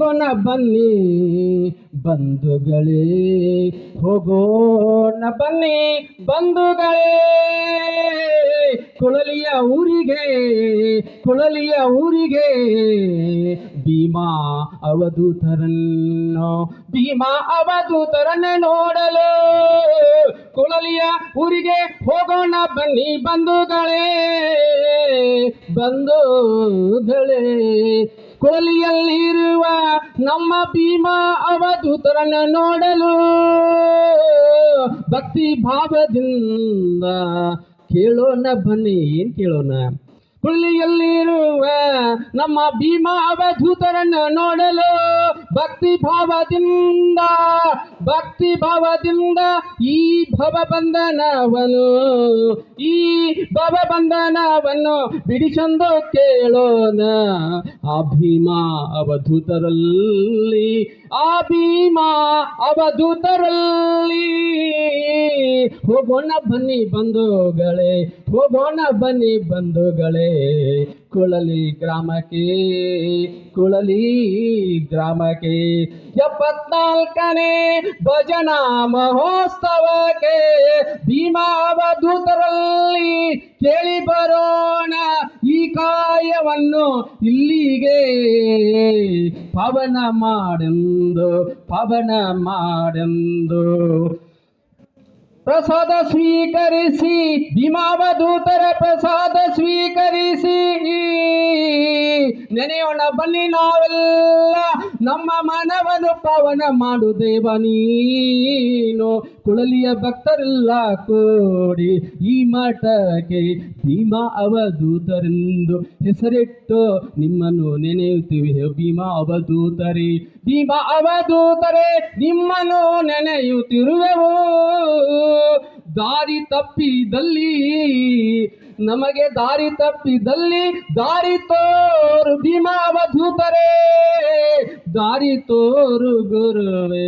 ಹೋಗೋಣ ಬನ್ನಿ, ಬಂಧುಗಳೇ. ಹೋಗೋಣ ಬನ್ನಿ, ಬಂಧುಗಳೇ. ಕುಳಲಿಯ ಊರಿಗೆ ಕುಳಲಿಯ ಊರಿಗೆ. ಭೀಮಾ ಅವಧೂತರನ್ನು ಭೀಮಾ ಅವಧೂತರನ್ನು ನೋಡಲು ಕುಳಲಿಯ ಊರಿಗೆ ಹೋಗೋಣ ಬನ್ನಿ, ಬಂಧುಗಳೇ. ಬಂಧುಗಳೇ. ಕುಳಲಿಯಲ್ಲಿರುವ ನಮ್ಮ ಭೀಮಾ ಅವಧೂತರನ್ನು ನೋಡಲು ಭಕ್ತಿ ಭಾವದಿಂದ ಕೇಳೋಣ ಬನ್ನಿ. ಏನ್ ಕೇಳೋಣ? ಕುಳ್ಳಿಯಲ್ಲಿರುವ ನಮ್ಮ ಭೀಮಾ ಅವಧೂತರನ್ನು ನೋಡಲು ಭಕ್ತಿ ಭಾವದಿಂದ ಭಕ್ತಿ ಭಾವದಿಂದ ಈ ಭವ ಬಂಧನವನ್ನು ಈ ಭವ ಬಂಧನವನ್ನು ಬಿಡಿಸಂದು ಕೇಳೋಣ. ಆ ಭೀಮಾ ಅವಧೂತರಲ್ಲಿ ಆ ಭೀಮಾ ಅವಧೂತರಲ್ಲಿ. ಹೋಗೋಣ ಬನ್ನಿ ಬಂಧುಗಳೇ, ಹೋಗೋಣ ಬನ್ನಿ ಬಂಧುಗಳೇ. ಕುಳಲಿ ಗ್ರಾಮಕ್ಕೆ ಕುಳಲಿ ಗ್ರಾಮಕ್ಕೆ. ಎಪ್ಪತ್ನಾಲ್ಕನೇ ಭಜನಾ ಮಹೋತ್ಸವಕ್ಕೆ ಭೀಮಾ ಅವಧೂತರಲ್ಲಿ ಕೇಳಿ ಬರೋಣ ಈ ಕಾಯವನ್ನು ಇಲ್ಲಿಗೆ ಪವನ ಮಾಡೆಂದು ಪವನ ಮಾಡೆಂದು. ಪ್ರಸಾದ ಸ್ವೀಕರಿಸಿ ಭೀಮಾವಧೂತರ ಪ್ರಸಾದ ಸ್ವೀಕರಿಸಿ. ನೆನೆಯೋಣ ಬನ್ನಿ ನಾವೆಲ್ಲ. ನಮ್ಮ ಮನವನ್ನು ಪವನ ಮಾಡು ದೇವ ನೀನು. ಕುಳಲಿಯ ಭಕ್ತರೆಲ್ಲ ಕೂಡಿ ಈ ಮಠಕ್ಕೆ ಭೀಮಾ ಅವಧೂತರೆಂದು ಹೆಸರಿಟ್ಟು ನಿಮ್ಮನ್ನು ನೆನೆಯುತ್ತೀವಿ. ಭೀಮಾ ಅವಧೂತರೇ ಭೀಮಾ ಅವಧೂತರೇ, ನಿಮ್ಮನ್ನು ನೆನೆಯುತ್ತಿರುವೆವು. ದಾರಿ ತಪ್ಪಿದಲ್ಲಿ, ನಮಗೆ ದಾರಿ ತಪ್ಪಿದಲ್ಲಿ ದಾರಿ ತೋರು ಭೀಮಾವಧೂತರೇ ದಾರಿ ತೋರು ಗುರುವೇ